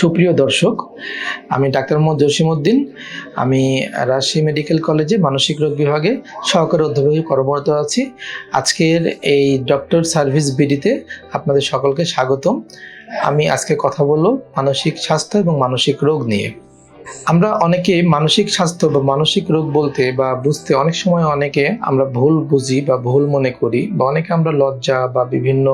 সুপ্রিয় দর্শক, আমি ডাক্তার মোহাম্মদ জসিমউদ্দিন। আমি রাজশাহী মেডিকেল কলেজে মানসিক রোগ বিভাগে সহকারী অধ্যাপক কর্মরত আছি। আজকের এই ডক্টর সার্ভিস বিডিতে আপনাদের সকলকে স্বাগতম। আমি আজকে কথা বলব মানসিক স্বাস্থ্য এবং মানসিক রোগ নিয়ে। আমরা অনেকে মানসিক স্বাস্থ্য বা মানসিক রোগ বলতে বা বুঝতে অনেক সময় অনেকে আমরা ভুল বুঝি বা ভুল মনে করি বা অনেকে আমরা লজ্জা বা বিভিন্ন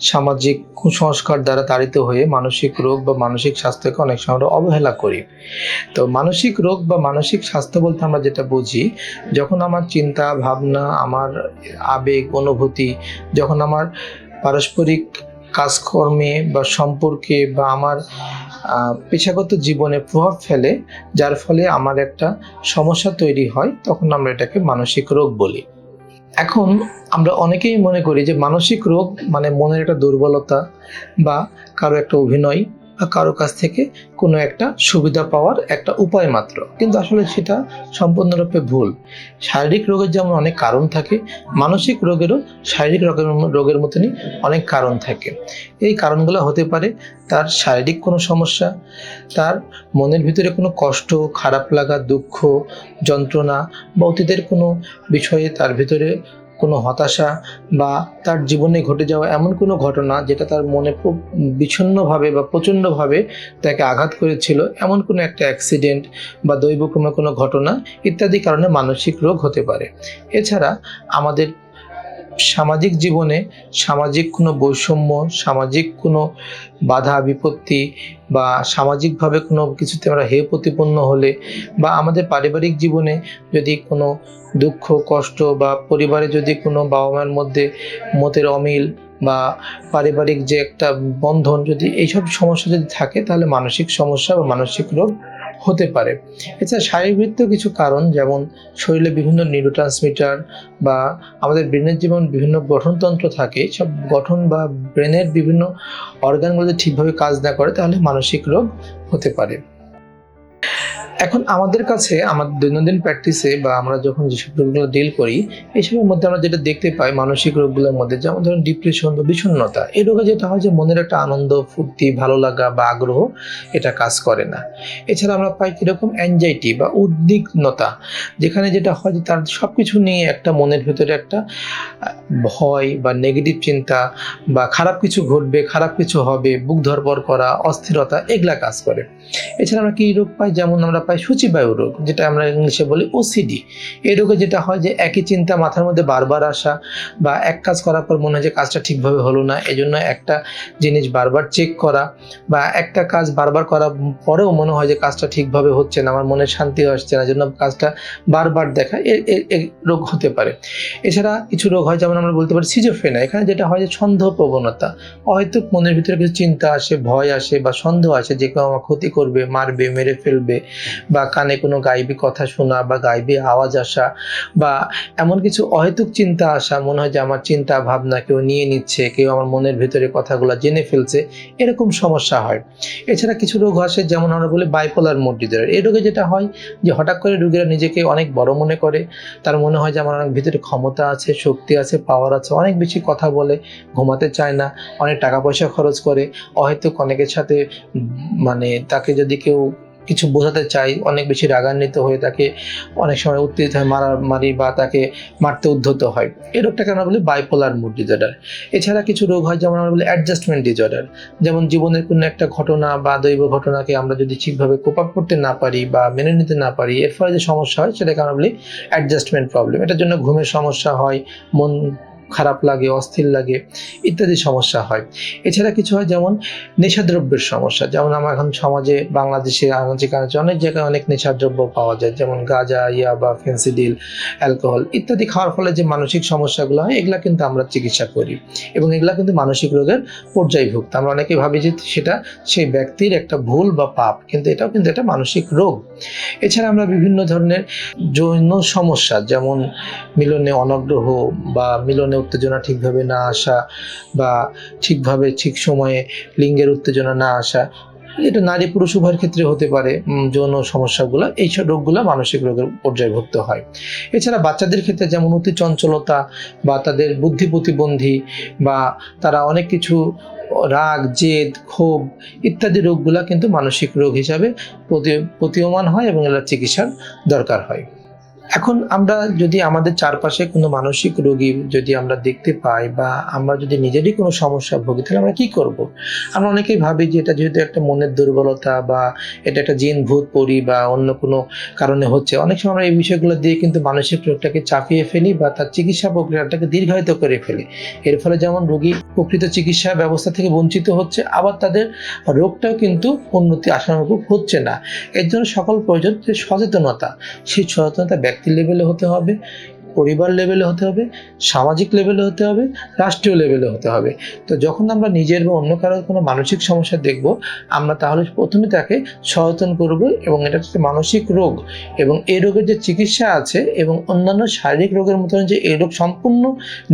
সামাজিক কুসংস্কার দ্বারা তাড়িত হয়ে মানসিক রোগ বা মানসিক স্বাস্থ্যকে অনেক সময় আমরা অবহেলা করি। তো মানসিক রোগ বা মানসিক স্বাস্থ্য বলতে আমরা যেটা বুঝি, যখন আমার চিন্তা, ভাবনা, আমার আবেগ, অনুভূতি, যখন আমার পারস্পরিক কাজকর্মে বা সম্পর্কে বা আমার পেশাগত জীবনে প্রভাব ফেলে, যার ফলে আমার একটা সমস্যা তৈরি হয়, তখন আমরা এটাকে মানসিক রোগ বলি। এখন আমরা অনেকেই মনে করি যে মানসিক রোগ মানে মনের একটা দুর্বলতা বা কারও একটা অভিনয় বা কারও কাছ থেকে কোনো একটা সুবিধা পাওয়ার একটা উপায় মাত্র। কিন্তু আসলে সেটা সম্পূর্ণরূপে ভুল। শারীরিক রোগের যেমন অনেক কারণ থাকে, মানসিক রোগেরও শারীরিক রোগের রোগের মতনই অনেক কারণ থাকে। এই কারণগুলো হতে পারে তার শারীরিক কোনো সমস্যা, তার মনের ভিতরে কোনো কষ্ট, খারাপ লাগা, দুঃখ, যন্ত্রণা বা অতীতের কোনো বিষয়ে তার ভিতরে কোনো হতাশা বা তার জীবনে ঘটে যাওয়া এমন কোনো ঘটনা যেটা তার মনে খুব বিচ্ছিন্নভাবে বা প্রচণ্ডভাবে তাকে আঘাত করেছিল, এমন কোনো একটা অ্যাক্সিডেন্ট বা দৈবক্রমে কোনো ঘটনা ইত্যাদি কারণে মানসিক রোগ হতে পারে। এছাড়া আমাদের সামাজিক জীবনে সামাজিক কোনো বৈষম্য, সামাজিক কোনো বাধা, বিপত্তি বা সামাজিকভাবে কোনো কিছুতে আমরা হেয় প্রতিপন্ন হলে বা আমাদের পারিবারিক জীবনে যদি কোনো দুঃখ, কষ্ট বা পরিবারে যদি কোনো বাবা মায়ের মধ্যে মতের অমিল বা পারিবারিক যে একটা বন্ধন যদি এইসব সমস্যা যদি থাকে তাহলে মানসিক সমস্যা বা মানসিক রোগ হতে পারে। এছাড়া শারীরবৃত্তীয় কিছু কারণ যেমন শরীরে বিভিন্ন নিউরো ট্রান্সমিটার বা আমাদের ব্রেনের যেমন বিভিন্ন গঠনতন্ত্র থাকে, সব গঠন বা ব্রেনের বিভিন্ন অর্গানগুলো ঠিকভাবে কাজ না করে তাহলে মানসিক রোগ হতে পারে। এখন আমাদের কাছে আমাদের দৈনন্দিন প্র্যাকটিসে বা আমরা যখন যেসব রোগগুলো ডিল করি, এইসবের মধ্যে আমরা যেটা দেখতে পাই মানসিক রোগগুলোর মধ্যে, যেমন ধরুন ডিপ্রেশন বা বিষণ্ণতা, এই রোগে যেটা হয় যে মনের একটা আনন্দ, ফুর্তি, ভালো লাগা বা আগ্রহ, এটা কাজ করে না। এছাড়া আমরা পাই কীরকম অ্যাংজাইটি বা উদ্বিগ্নতা, যেখানে যেটা হয় যে তার সব কিছু নিয়ে একটা মনের ভেতরে একটা ভয় বা নেগেটিভ চিন্তা বা খারাপ কিছু ঘটবে, খারাপ কিছু হবে, বুক ধরপর করা, অস্থিরতা, এগুলা কাজ করে। এছাড়া আমরা কী রোগ পাই? যেমন আমরা পাই সূচিবায়ু রোগ, যেটা আমরা ইংলিশে বলি ওসিডি এই রোগে যেটা হয় যে একই চিন্তা মাথার মধ্যে বারবার আসা বা এক কাজ করার পর মনে হয় যে কাজটা ঠিকভাবে হলো না এই জন্য একটা জিনিস বারবার চেক করা বা একটা কাজ বারবার করার পরেও মনে হয় যে কাজটা ঠিকভাবে হচ্ছে না, আমার মনে শান্তি আসছে না জন্য কাজটা বারবার দেখা রোগ হতে পারে। এছাড়া কিছু রোগ হয়, যেমন আমরা বলতে পারি সিজোফ্রেনা এখানে যেটা হয় যে সন্দেহ প্রবণতা হয়তো মনের ভিতরে কিছু চিন্তা আসে, ভয় আসে বা সন্দেহ আসে, যে কেউ আমার ক্ষতি করবে, মারবে, মেরে ফেলবে বা কানে কোনো গাইবি কথা শোনা বা গাইবি আওয়াজ আসা বা এমন কিছু অহেতুক চিন্তা আসা, মনে হয় যে আমার চিন্তা ভাবনা কেউ নিয়ে নিচ্ছে, কেউ আমার মনের ভিতরে কথাগুলো জেনে ফেলছে, এরকম সমস্যা হয়। এছাড়া কিছু রোগ আসে, যেমন আমরা বলি বাইপোলার মোড ডিজর্ডার এই রোগে যেটা হয় যে হঠাৎ করে রোগীরা নিজেকে অনেক বড় মনে করে, তার মনে হয় যে আমার অনেক ভিতরে ক্ষমতা আছে, শক্তি আছে পাওয়ার আছে, অনেক বেশি কথা বলে, ঘুমাতে চায় না, অনেক টাকা পয়সা খরচ করে, অহেতুক অনেকের সাথে মানে তাকে যদি কেউ কিছু বোঝাতে চাই অনেক বেশি রাগান্বিত হয়ে তাকে অনেক সময় উত্তেজিত হয়, মারামারি বা তাকে মারতে উদ্ধত হয়। এই রোগটাকে আমরা বলি বাইপোলার মুড ডিজর্ডার এছাড়া কিছু রোগ হয় যেমন আমরা বলি অ্যাডজাস্টমেন্ট ডিজর্ডার যেমন জীবনের কোনো একটা ঘটনা বা দৈব ঘটনাকে আমরা যদি ঠিকভাবে কোপ আপ করতে না পারি বা মেনে নিতে না পারি, এর ফলে যে সমস্যা হয় সেটাকে আমরা বলি অ্যাডজাস্টমেন্ট প্রবলেম এটার জন্য ঘুমের সমস্যা হয়, মন খারাপ লাগে, অস্থির লাগে, ইত্যাদি সমস্যা হয়। এছাড়া কিছু হয় যেমন নেশাদ্রব্যের সমস্যা। যেমন আমার এখন সমাজে, বাংলাদেশে অনেক জায়গায় অনেক নেশাদ্রব্য পাওয়া যায়, যেমন গাঁজা ইয়াবা ফেন্সিডিল, অ্যালকোহল ইত্যাদি খাওয়ার ফলে যে মানসিক সমস্যাগুলো হয়, এগুলা কিন্তু আমরা চিকিৎসা করি এবং এগুলা কিন্তু মানসিক রোগের পর্যায়ভুক্ত। আমরা অনেকে ভাবি যে সেটা সেই ব্যক্তির একটা ভুল বা পাপ, কিন্তু এটাও কিন্তু একটা মানসিক রোগ। এছাড়া আমরা বিভিন্ন ধরনের যৌন সমস্যা, যেমন মিলনে অনগ্রহ বা মিলনে উত্তেজনা ঠিকভাবে না আসা বা ঠিকভাবে ঠিক সময়ে লিঙ্গের উত্তেজনা না আসা, এটা নারী পুরুষ উভয়ের ক্ষেত্রে হতে পারে যৌন সমস্যাগুলো, এইসব রোগগুলো মানসিক রোগের পর্যায়ভুক্ত হয়। এছাড়া বাচ্চাদের ক্ষেত্রে যেমন অতি চঞ্চলতা বা তাদের বুদ্ধি প্রতিবন্ধী বা তারা অনেক কিছু, রাগ, জেদ, ক্ষোভ ইত্যাদি রোগগুলা কিন্তু মানসিক রোগ হিসাবে প্রতি- প্রতীয়মান হয় এবং এর চিকিৎসার দরকার হয়। এখন আমরা যদি আমাদের চারপাশে কোনো মানসিক রোগী যদি আমরা দেখতে পাই বা আমরা যদি নিজেরই কোনো সমস্যা ভুগি, তাহলে আমরা কি করব? আমরা অনেকেই ভাবি যে এটা যেহেতু একটা মনের দুর্বলতা বা এটা একটা জিন ভূত পড়ি বা অন্য কোনো কারণে হচ্ছে। অনেক সময় আমরা এই বিষয়গুলো দিয়ে কিন্তু মানসিক রোগটাকে চাপিয়ে ফেলি বা তার চিকিৎসা প্রক্রিয়াটাকে দীর্ঘায়িত করে ফেলি। এর ফলে যেমন রোগী প্রকৃত চিকিৎসা ব্যবস্থা থেকে বঞ্চিত হচ্ছে, আবার তাদের রোগটাও কিন্তু উন্নতি আশানুরূপ হচ্ছে না। এর জন্য সকল প্রয়োজন যে সচেতনতা, সেই সচেতনতা ব্যক্তি লেভেলে হতে হবে। পরিবার লেভেলে হতে হবে, সামাজিক লেভেলে হতে হবে, রাষ্ট্রীয় লেভেলে হতে হবে। তো যখন আমরা নিজের বা অন্য কারোর কোনো মানসিক সমস্যা দেখব, আমরা তাহলে প্রথমে তাকে সচেতন করব এবং এটা হচ্ছে মানসিক রোগ এবং এই রোগের যে চিকিৎসা আছে এবং অন্যান্য শারীরিক রোগের মতন যে এই রোগ সম্পূর্ণ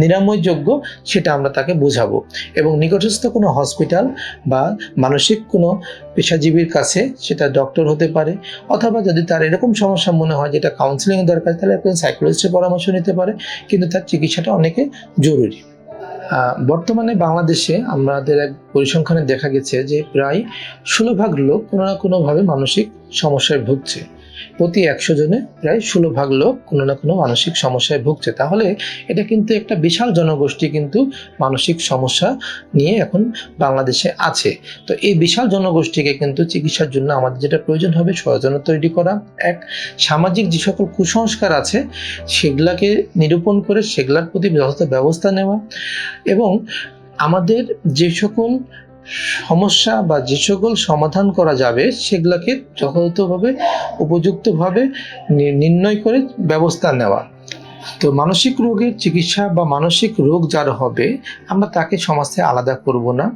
নিরাময়যোগ্য, সেটা আমরা তাকে বোঝাবো। এবং নিকটস্থ কোনো হসপিটাল বা মানসিক কোনো পেশাজীবীর কাছে সেটা ডক্টর হতে পারে, অথবা যদি তার এরকম সমস্যা মনে হয় যেটা কাউন্সিলিং দরকার, তাহলে একজন সাইকোলজিস্টের পরামর্শ নিতে পারে, কিন্তু তার চিকিৎসাটা অনেকে জরুরি। বর্তমানে বাংলাদেশে আমাদের এক পরিসংখ্যানে দেখা গেছে যে প্রায় ষোলো ভাগ লোক কোনো না কোনোভাবে মানসিক সমস্যায় ভুগছে। প্রতি একশো জনে প্রায় ষোলো ভাগ লোক কোনো না কোনো মানসিক সমস্যায় ভুগছে। তাহলে এটা কিন্তু একটা বিশাল জনগোষ্ঠী কিন্তু মানসিক সমস্যা নিয়ে এখন বাংলাদেশে আছে। তো এই বিশাল জনগোষ্ঠীকে কিন্তু চিকিৎসার জন্য আমাদের যেটা প্রয়োজন হবে সচেতনতা তৈরি করা। এক, সামাজিক যে সকল কুসংস্কার আছে, সেগুলাকে নিরূপণ করে সেগুলার প্রতি যথাযথ ব্যবস্থা নেওয়া। এবং আমাদের যে সকল সমস্যা বা যে সকল সমাধান করা যাবে, সেগুলোকে যথাযথভাবে, উপযুক্তভাবে নির্ণয় করে ব্যবস্থা নেওয়া। তো মানসিক রোগের চিকিৎসা বা মানসিক রোগ যার হবে, আমরা তাকে সমাজ থেকে আলাদা করব না।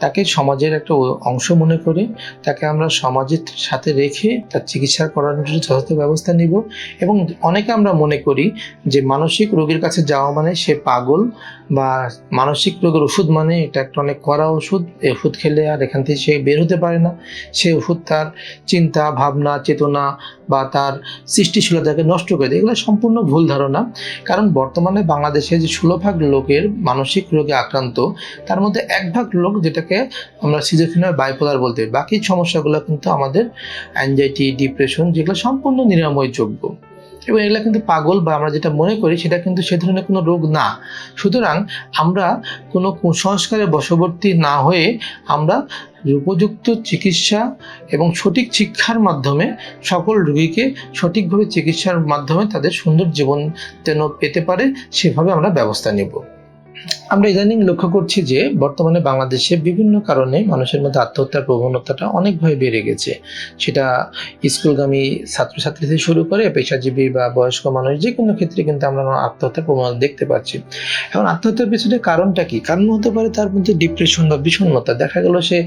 তাকে সমাজের একটা অংশ মনে করে, তাকে আমরা সমাজের সাথে রেখে তার চিকিৎসা করার জন্য যথাযথ ব্যবস্থা নিব। এবং অনেকে আমরা মনে করি যে মানসিক রোগীর কাছে যাওয়া মানে সে পাগল বা মানসিক রোগের ওষুধ মানে এটা একটা অনেক কড়া ওষুধ এই ওষুধ খেলে আর এখান থেকে সে বের হতে পারে না। সে ওষুধ তার চিন্তা, ভাবনা, চেতনা বা তার সৃষ্টিশীলতাকে নষ্ট করে দেয়। এগুলো সম্পূর্ণ ভুল ধারণা। কারণ বর্তমানে বাংলাদেশে যে ষোলো ভাগ লোকের মানসিক রোগে আক্রান্ত, তার মধ্যে এক ভাগ লোক যেটাকে আমরা সিজোফিনার বাইপোলার বলতে। বাকি সমস্যাগুলো কিন্তু আমাদের অ্যাংজাইটি ডিপ্রেশন যেগুলো সম্পূর্ণ নিরাময়যোগ্য। এবং এগুলো কিন্তু পাগল বা আমরা যেটা মনে করি সেটা কিন্তু সে ধরনের কোনো রোগ না। সুতরাং আমরা কোনো কুসংস্কারে বশবর্তী না হয়ে আমরা উপযুক্ত চিকিৎসা এবং সঠিক শিক্ষার মাধ্যমে সকল রোগীকে সঠিকভাবে চিকিৎসার মাধ্যমে তাদের সুন্দর জীবন যেন পেতে পারে, সেভাবে আমরা ব্যবস্থা নেব। আমরা ইদানিং লক্ষ্য করছি যে বর্তমানে বাংলাদেশে বিভিন্ন কারণে মানুষের মধ্যে আত্মহত্যার প্রবণতাটা অনেকভাবে বেড়ে গেছে। সেটা স্কুলগামী ছাত্রছাত্রী থেকে শুরু করে পেশাজীবী বা বয়স্ক মানুষ যে কোনো ক্ষেত্রে কিন্তু আমরা আত্মহত্যার প্রবণতা দেখতে পাচ্ছি। এখন আত্মহত্যার পেছনে কারণটা কি? কারণ হতে পারে তার মধ্যে ডিপ্রেশন বা বিষণ্ণতা। দেখা গেল সে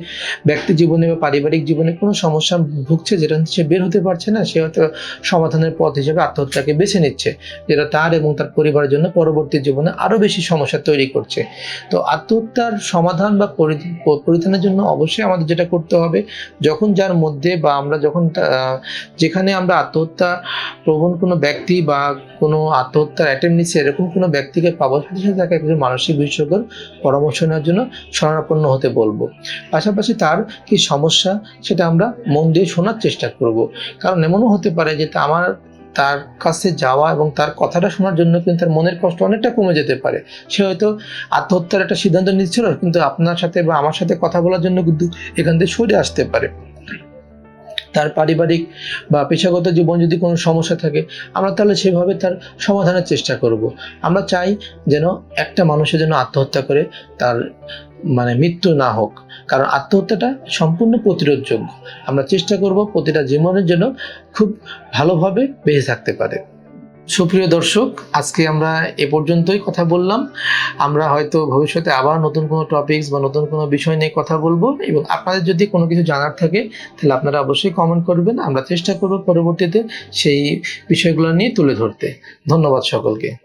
ব্যক্তি জীবনে বা পারিবারিক জীবনে কোনো সমস্যা ভুগছে যেটা সে বের হতে পারছে না, সে হয়তো সমাধানের পথ হিসেবে আত্মহত্যাকে বেছে নিচ্ছে, যেটা তার এবং তার পরিবারের জন্য পরবর্তী জীবনে আরও বেশি সমস্যা তৈরি করছে। তো আত্মহত্যার সমাধান বা পরি- প- পরিত্রাণের জন্য অবশ্যই আমাদের যেটা করতে হবে, যখন যার মধ্যে বা আমরা যখন যেখানে আমরা আত্মহত্যা প্রবণ কোনো ব্যক্তি বা কোনো আত্মহত্যার অ্যাটেম্প নিচ্ছে, এরকম কোনো ব্যক্তিকে পাবো, সাথে সাথে তাকে একজন মানসিক বিশেষজ্ঞর পরামর্শ নেওয়ার জন্য শরণাপন্ন হতে বলব। পাশাপাশি তার কি সমস্যা, সেটা আমরা মন দিয়ে শোনার চেষ্টা করব। কারণ এমনও হতে পারে যে আমার তার কাছে যাওয়া এবং তার কথাটা শোনার জন্য কিন্তু তার মনের কষ্ট অনেকটা কমে যেতে পারে। সে হয়তো আত্মহত্যার একটা সিদ্ধান্ত নিচ্ছিল, কিন্তু আপনার সাথে বা আমার সাথে কথা বলার জন্য কিন্তু এখান থেকে সরে আসতে পারে। তার পারিবারিক বা পেশাগত জীবন যদি কোনো সমস্যা থাকে, আমরা তাহলে সেভাবে তার সমাধানের চেষ্টা করব। আমরা চাই যেন একটা মানুষের যেন আত্মহত্যা করে, তার মানে মৃত্যু না হোক, কারণ আত্মহত্যাটা সম্পূর্ণ প্রতিরোধযোগ্য। আমরা চেষ্টা করব প্রতিটা জীবনের জন্য খুব ভালোভাবে বেঁচে থাকতে পারে। সুপ্রিয় দর্শক, আজকে আমরা এ পর্যন্তই কথা বললাম। আমরা হয়তো ভবিষ্যতে আবার নতুন কোনো টপিকস বা নতুন কোনো বিষয় নিয়ে কথা বলব এবং আপনাদের যদি কোনো কিছু জানার থাকে, তাহলে আপনারা অবশ্যই কমেন্ট করবেন। আমরা চেষ্টা করব পরবর্তীতে সেই বিষয়গুলো নিয়ে তুলে ধরতে। ধন্যবাদ সকলকে।